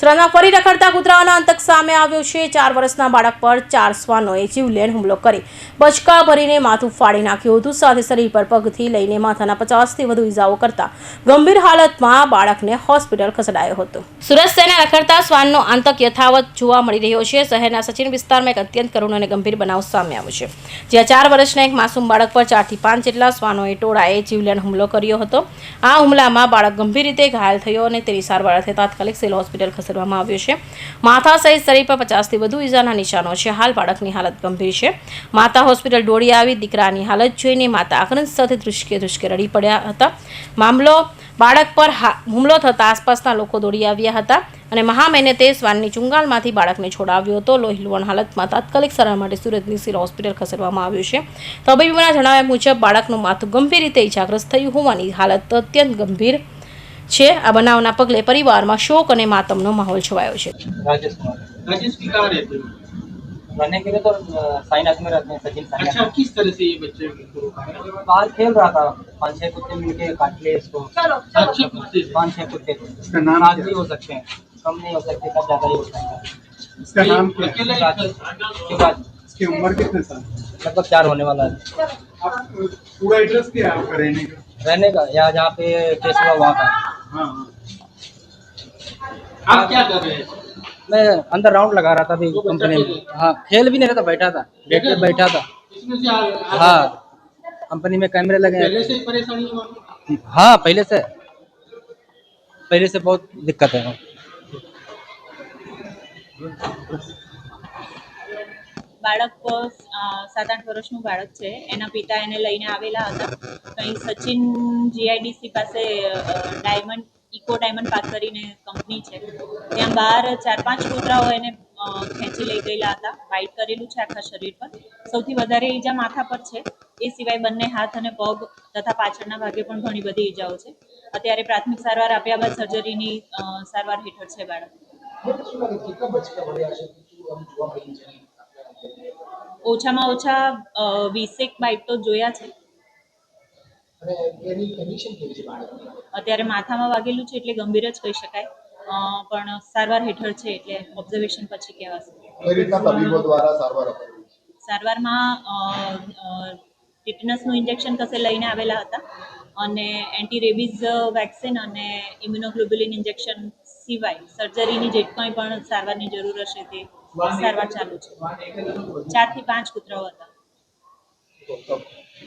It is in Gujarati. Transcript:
સુરતમાં ફરી રખડતા કૂતરાઓનો અંતક સામે આવ્યો છે. ચાર વર્ષના બાળક પર ચાર શ્વાનોએ જીવલેણ હુમલો કરી. બચકા ભરીને માથું ફાડી નાખ્યું હતું. સાથે શરીર પર પગથી લઈને માથાના પચાસથી વધુ ઇજાઓ કરતા ગંભીર હાલતમાં બાળકને હોસ્પિટલ ખસેડાયો હતો. સુરત શહેરના રખડતા શ્વાનનો આંતક યથાવત જોવા મળી રહ્યો છે. શહેરના સચિન વિસ્તારમાં એક અત્યંત કરુણ અને ગંભીર બનાવ સામે આવ્યો છે. જ્યાં ચાર વર્ષના એક માસૂમ બાળક પર ચારથી પાંચ જેટલા શ્વાનોએ ટોળાએ જીવલેણ હુમલો કર્યો હતો. આ હુમલામાં બાળક ગંભીર રીતે ઘાયલ થયો અને તેની સારવાર અર્થે તાત્કાલિક સિવિલ હોસ્પિટલ ખસેડવામાં આવ્યો છે. માથા સહિત શરીર પર પચાસથી વધુ ઈજાના નિશાનો છે. હાલ બાળકની હાલત ગંભીર છે. માતા હોસ્પિટલ દોડી આવી, દીકરાની હાલત જોઈને માતા આક્રંદ સાથે ધ્રુસકે ધ્રુસકે રડી પડ્યા હતા. મામલો, બાળક પર હુમલો થતાં આસપાસના લોકો દોડી આવ્યા હતા અને મહા તે શ્વાનની ચુંગાલમાંથી બાળકને છોડાવ્યો હતો. લોહીલુવણ હાલતમાં તાત્કાલિક સારવાર માટે સુરતની સિવિલ હોસ્પિટલ ખસેડવામાં આવ્યું છે. તબીબોના જણાવ્યા મુજબ, બાળકનું માથું ગંભીર રીતે ઇજાગ્રસ્ત થયું હોવાની હાલત અત્યંત ગંભીર છે આ બનાવના પગલે પરિવારમાં શોક અને માતમનો માહોલ છવાયો છે राजेश कुमार राजेश की कहाँ रहते हो रहने के लिए तो अ, साईनाथ में रहते हैं सचिन अच्छा साईनाथ किस तरह से ये बच्चे को रोका है बाहर खेल रहा था पाँच छह कुत्ते मिलके काट लिए इसको अच्छे कुत्ते से पाँच छह कुत्ते थे इसका नाम आज क्या भी हो सकते हैं कम नहीं हो सकते कब ज्यादा ही हो सकता है इसका नाम क्या है अकेले शिवराज शिवराज इसकी उम्र कितने साल लगभग चार होने वाला है आप पूरा एड्रेस क्या है आपका रहने का रहने का यहाँ जहाँ पे केस हुआ वहाँ का हाँ हाँ। आप क्या कर रहे हैं? मैं अंदर राउंड लगा रहा था अभी कंपनी में। हाँ। खेल भी नहीं रहा था बैठा था। गेट पे बैठा था। हाँ। कंपनी में कैमरे लगे पहले हैं से परेशानी हाँ पहले से। पहले से बहुत दिक्कत है। બાળક સાત આઠ વર્ષનું બાળક છે. એના પિતા એને લઈને આવેલા હતા. કંઈ સચિન જીઆઈડીસી પાસે ડાયમંડ, ઇકો ડાયમંડ પાર્ક કરીને કંપની છે. ત્યાં બહાર ચાર, પાંચ કૂતરાઓ એને ખેંચી લઈ ગયેલા હતા. બાઇટ કરેલું છે આખા શરીર પર. સૌથી વધારે ઈજા માથા પર છે. એ સિવાય બંને હાથ અને પગ તથા પાછળના ભાગે પણ ઘણી બધી ઈજાઓ છે. અત્યારે પ્રાથમિક સારવાર આપ્યા બાદ સર્જરીની સારવાર હેઠળ છે બાળક. ઓછામાં ઓછા વીસેક બાઇક તો જોયા છે. અત્યારે માથામાં વાગેલું છે એટલે ગંભીર જ કહી શકાય. પણ સારવાર હેઠળ છે એટલે ઓબ્ઝર્વેશન પછી કહેવાશે. સારવારમાં ટિટનસનું ઇન્જેક્શન કસે લઈને આવેલા હતા અને એન્ટી રેબીઝ વેક્સિન અને ઇમ્યુનોગ્લોબ્યુલિન ઇન્જેક્શન સિવાય સર્જરીની જે કંઈ પણ સારવારની જરૂર હશે તે સારવાર ચાલુ છે. ચારથી પાંચ કૂતરાઓ હતા.